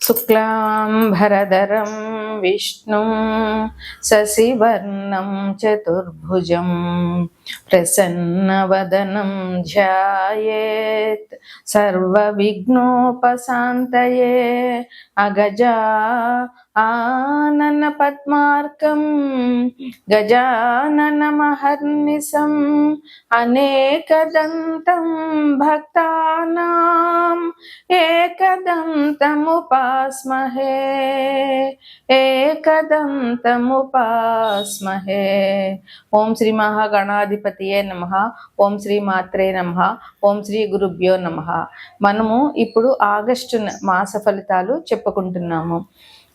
शुक्लां विष्णु विष्णुं शशिवर्णं चतुर्भुजं प्रसन्नवदनं ध्यायेत्। सर्वविघ्नोपशान्तये अगजा ఆనన పద్మార్కం గజానన మహర్నిశం అనేకదంతం భక్తానాం ఏకదంతముపాస్మహే ఏకదంతముపాస్మహే ఓం శ్రీ మహాగణాధిపతియే నమ ఓం శ్రీ మాత్రే నమ ఓం శ్రీ గురుభ్యో నమ. మనము ఇప్పుడు ఆగస్టు మాస ఫలితాలు చెప్పుకుంటున్నాము.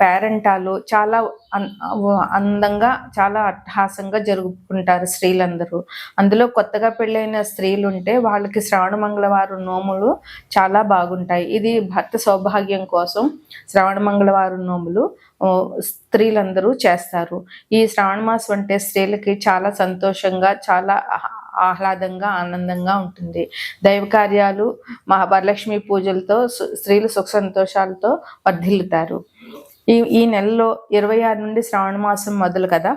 పేరెంటాలు చాలా అందంగా చాలా అట్టహాసంగా జరుపుకుంటారు స్త్రీలందరూ. అందులో కొత్తగా పెళ్ళైన స్త్రీలు ఉంటే వాళ్ళకి శ్రావణ మంగళవారం నోములు చాలా బాగుంటాయి. ఇది భర్త సౌభాగ్యం కోసం శ్రావణ మంగళవారం నోములు స్త్రీలందరూ చేస్తారు. ఈ శ్రావణ మాసం అంటే స్త్రీలకి చాలా సంతోషంగా చాలా ఆహ్లాదంగా ఆనందంగా ఉంటుంది. దైవ కార్యాలు మహావరలక్ష్మి పూజలతో సు- స్త్రీలు సుఖ సంతోషాలతో వర్ధిల్లుతారు. ఈ ఈ నెలలో ఇరవై ఆరు నుండి శ్రావణ మాసం మొదలు కదా?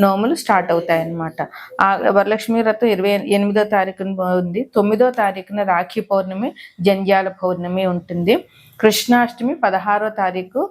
నోములు స్టార్ట్ అవుతాయి అన్నమాట ఆ వరలక్ష్మి వ్రతం ఇరవై ఎనిమిదో తారీఖున ఉంది. తొమ్మిదో తారీఖున రాఖీ పౌర్ణమి జంధ్యాల పౌర్ణమి ఉంటుంది. కృష్ణాష్టమి పదహారో తారీఖు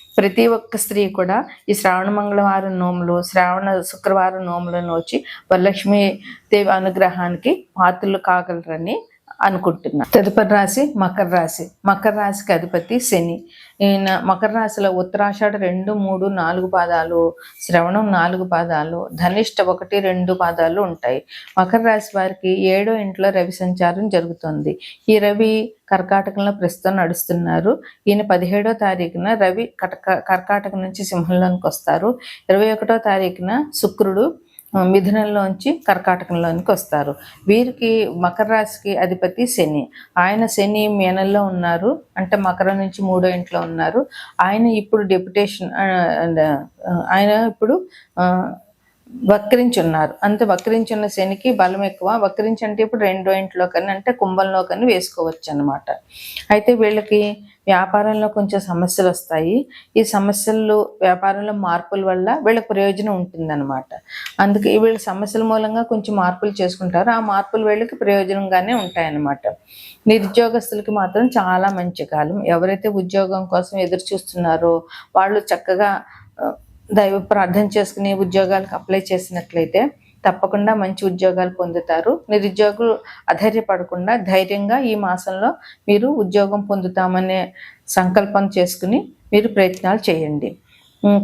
ప్రతి ఒక్క స్త్రీ కూడా ఈ శ్రావణ మంగళవారం నోములు శ్రావణ శుక్రవారం నోములను వచ్చి వరలక్ష్మి దేవి అనుగ్రహానికి పాత్రలు కాగలరని అనుకుంటున్నా. తదుపరి రాశి మకర రాశి. మకర రాశికి అధిపతి శని. ఈయన మకర రాశిలో ఉత్తరాషాఢ రెండు మూడు నాలుగు పాదాలు శ్రవణం నాలుగు పాదాలు ధనిష్ట ఒకటి రెండు పాదాలు ఉంటాయి. మకర రాశి వారికి ఏడో ఇంట్లో రవి సంచారం జరుగుతుంది. ఈ రవి కర్కాటకంలో ప్రస్తుతం నడుస్తున్నారు. ఈయన పదిహేడో తారీఖున రవి కటక కర్కాటకం నుంచి సింహంలోనికి వస్తారు. ఇరవై ఒకటో తారీఖున శుక్రుడు మిథునంలోంచి కర్కాటకంలోనికి వస్తారు. వీరికి మకర రాశికి అధిపతి శని. ఆయన శని మీనంలో ఉన్నారు. అంటే మకరం నుంచి మూడో ఇంట్లో ఉన్నారు. ఆయన ఇప్పుడు డెప్యుటేషన్ ఆయన ఇప్పుడు వక్రించున్నారు. ఉన్నారు అంతే వక్రించి ఉన్న శనికి బలం ఎక్కువ. వక్రించి అంటే ఇప్పుడు రెండో ఇంట్లో కానీ అంటే కుంభంలో కానీ వేసుకోవచ్చు అనమాట అయితే వీళ్ళకి వ్యాపారంలో కొంచెం సమస్యలు వస్తాయి. ఈ సమస్యలు వ్యాపారంలో మార్పుల వల్ల వీళ్ళకి ప్రయోజనం ఉంటుందన్నమాట. అందుకే వీళ్ళ సమస్యల మూలంగా కొంచెం మార్పులు చేసుకుంటారు. ఆ మార్పులు వీళ్ళకి ప్రయోజనంగానే ఉంటాయన్నమాట. నిరుద్యోగస్తులకి మాత్రం చాలా మంచి కాలం. ఎవరైతే ఉద్యోగం కోసం ఎదురు చూస్తున్నారో వాళ్ళు చక్కగా దైవ ప్రార్థన చేసుకుని ఉద్యోగాలకు అప్లై చేసినట్లయితే తప్పకుండా మంచి ఉద్యోగాలు పొందుతారు. నిరుద్యోగులు అధైర్యపడకుండా ధైర్యంగా ఈ మాసంలో మీరు ఉద్యోగం పొందుతామనే సంకల్పం చేసుకుని మీరు ప్రయత్నాలు చేయండి.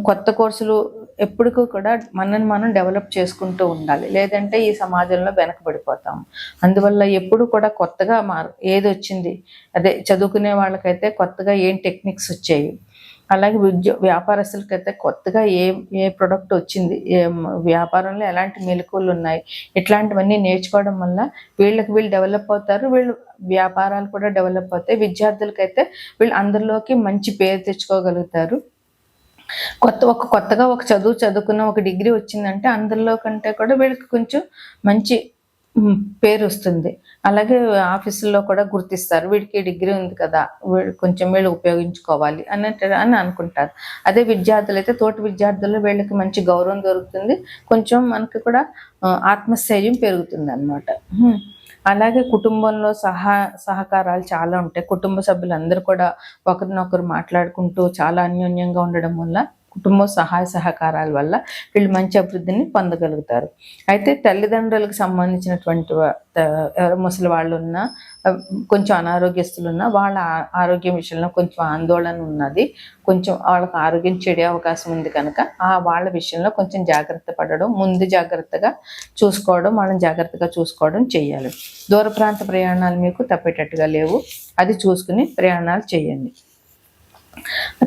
కొత్త కోర్సులు ఎప్పటికీ కూడా మనని మనం డెవలప్ చేసుకుంటూ ఉండాలి. లేదంటే ఈ సమాజంలో వెనకబడిపోతాం. అందువల్ల ఎప్పుడు కూడా కొత్తగా మారు ఏది వచ్చింది అదే చదువుకునే వాళ్ళకైతే కొత్తగా ఏం టెక్నిక్స్ వచ్చాయి అలాగే ఉద్యో వ్యాపారస్తులకైతే కొత్తగా ఏ ఏ ప్రొడక్ట్ వచ్చింది ఏ వ్యాపారంలో ఎలాంటి మెలకువలు ఉన్నాయి ఇట్లాంటివన్నీ నేర్చుకోవడం వల్ల వీళ్ళకి వీళ్ళు డెవలప్ అవుతారు వీళ్ళు వ్యాపారాలు కూడా డెవలప్ అవుతాయి విద్యార్థులకైతే వీళ్ళు అందరిలోకి మంచి పేరు తెచ్చుకోగలుగుతారు. కొత్త ఒక కొత్తగా ఒక చదువు చదువుకున్న ఒక డిగ్రీ వచ్చిందంటే అందరిలో కంటే కూడా వీళ్ళకి కొంచెం మంచి పేరు వస్తుంది అలాగే ఆఫీసుల్లో కూడా గుర్తిస్తారు. వీడికి డిగ్రీ ఉంది కదా వీడు కొంచెం వీళ్ళు ఉపయోగించుకోవాలి అన్నట్టు అని అనుకుంటారు. అదే విద్యార్థులు అయితే తోటి విద్యార్థులు వీళ్ళకి మంచి గౌరవం దొరుకుతుంది. కొంచెం మనకి కూడా ఆత్మస్థైర్యం పెరుగుతుంది అనమాట అలాగే కుటుంబంలో సహా సహకారాలు చాలా ఉంటాయి. కుటుంబ సభ్యులందరూ కూడా ఒకరినొకరు మాట్లాడుకుంటూ చాలా అన్యోన్యంగా ఉండడం వల్ల కుటుంబ సహాయ సహకారాల వల్ల వీళ్ళు మంచి అభివృద్ధిని పొందగలుగుతారు. అయితే తల్లిదండ్రులకు సంబంధించినటువంటి ముసలి వాళ్ళు ఉన్నా కొంచెం అనారోగ్యస్తులు ఉన్నా వాళ్ళ ఆ- ఆరోగ్యం విషయంలో కొంచెం ఆందోళన ఉన్నది. కొంచెం వాళ్ళకి ఆరోగ్యం చెడే అవకాశం ఉంది కనుక ఆ వాళ్ళ విషయంలో కొంచెం జాగ్రత్త పడడం ముందు జాగ్రత్తగా చూసుకోవడం వాళ్ళని జాగ్రత్తగా చూసుకోవడం చేయాలి దూర ప్రాంత ప్రయాణాలు మీకు తప్పేటట్టుగా లేవు. అది చూసుకుని ప్రయాణాలు చేయండి.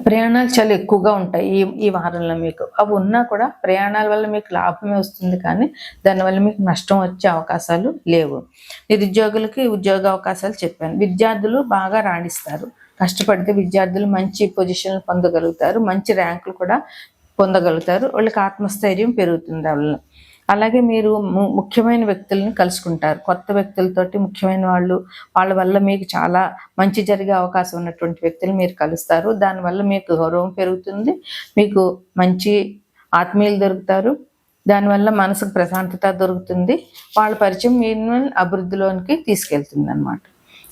ప్రయాణాలు చాలా ఎక్కువగా ఉంటాయి ఈ ఈ వారంలో మీకు. అవి ఉన్నా కూడా ప్రయాణాల వల్ల మీకు లాభమే వస్తుంది కానీ దానివల్ల మీకు నష్టం వచ్చే అవకాశాలు లేవు. నిరుద్యోగులకి ఉద్యోగ అవకాశాలు చెప్పాను. విద్యార్థులు బాగా రాణిస్తారు. కష్టపడితే విద్యార్థులు మంచి పొజిషన్లు పొందగలుగుతారు. మంచి ర్యాంకులు కూడా పొందగలుగుతారు. వాళ్ళకి ఆత్మస్థైర్యం పెరుగుతుంది వాళ్ళ అలాగే మీరు ము- ముఖ్యమైన వ్యక్తులను కలుసుకుంటారు. కొత్త వ్యక్తులతోటి ముఖ్యమైన వాళ్ళు వాళ్ళ వల్ల మీకు చాలా మంచి జరిగే అవకాశం ఉన్నటువంటి వ్యక్తులు మీరు కలుస్తారు. దానివల్ల మీకు గౌరవం పెరుగుతుంది మీకు మంచి ఆత్మీయులు దొరుకుతారు దానివల్ల మనసుకు ప్రశాంతత దొరుకుతుంది వాళ్ళ పరిచయం మీరు అభివృద్ధిలోనికి తీసుకెళ్తుంది అనమాట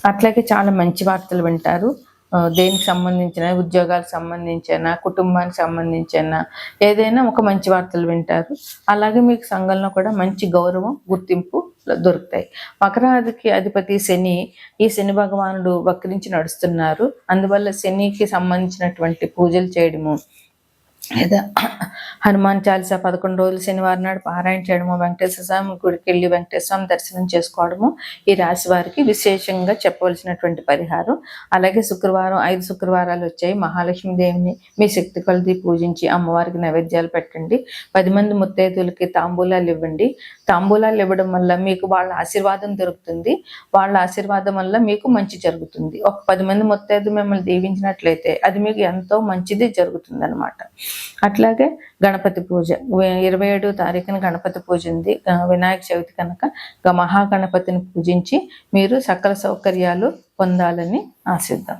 అట్లాగే చాలా మంచి వార్తలు వింటారు. దేనికి సంబంధించిన ఉద్యోగాలకు సంబంధించిన కుటుంబానికి సంబంధించిన ఏదైనా ఒక మంచి వార్తలు వింటారు. అలాగే మీకు సంఘంలో కూడా మంచి గౌరవం గుర్తింపు దొరుకుతాయి. మకరాదికి అధిపతి శని ఈ శని భగవానుడు వక్రించి నడుస్తున్నారు. అందువల్ల శనికి సంబంధించినటువంటి పూజలు చేయడము లేదా హనుమాన్ చాలీస పదకొండు రోజులు శనివారం నాడు పారాయణ చేయడము వెంకటేశ్వర స్వామి గుడికి వెళ్ళి వెంకటేశ్వర స్వామి దర్శనం చేసుకోవడము ఈ రాశి వారికి విశేషంగా చెప్పవలసినటువంటి పరిహారం. అలాగే శుక్రవారం ఐదు శుక్రవారాలు వచ్చాయి. మహాలక్ష్మి దేవిని మీ శక్తి కొలది పూజించి అమ్మవారికి నైవేద్యాలు పెట్టండి. పది మంది ముత్తైదులకి తాంబూలాలు ఇవ్వండి. తాంబూలాలు ఇవ్వడం వల్ల మీకు వాళ్ళ ఆశీర్వాదం దొరుకుతుంది. వాళ్ళ ఆశీర్వాదం వల్ల మీకు మంచి జరుగుతుంది. ఒక పది మంది ముత్తైదు మిమ్మల్ని దీవించినట్లయితే అది మీకు ఎంతో మంచిది జరుగుతుంది అనమాట అట్లాగే గణపతి పూజ. ఇరవై ఏడో తారీఖున గణపతి పూజ ఉంది. వినాయక చవితి కనుక మహాగణపతిని పూజించి మీరు సకల సౌకర్యాలు పొందాలని ఆశిద్దాం.